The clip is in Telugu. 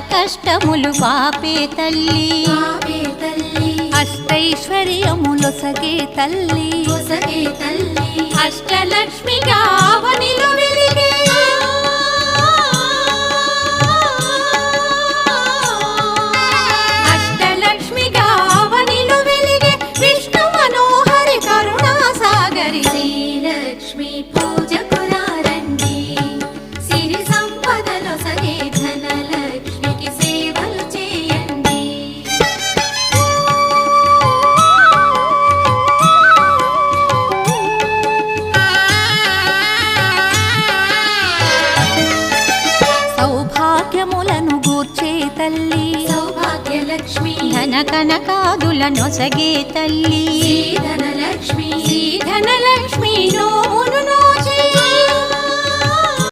కష్టములు పాపే తల్లి. పాపే తల్లి. అష్టైశ్వర్యములొసగే తల్లి. అష్టలక్ష్మిగా అవనిలో వెలిగే. సౌభాగ్యములను గూర్చే తల్లి. సౌభాగ్యలక్ష్మి. ధన కనకాదులనొసగే తల్లి. ధనలక్ష్మి ధనలక్ష్మి నో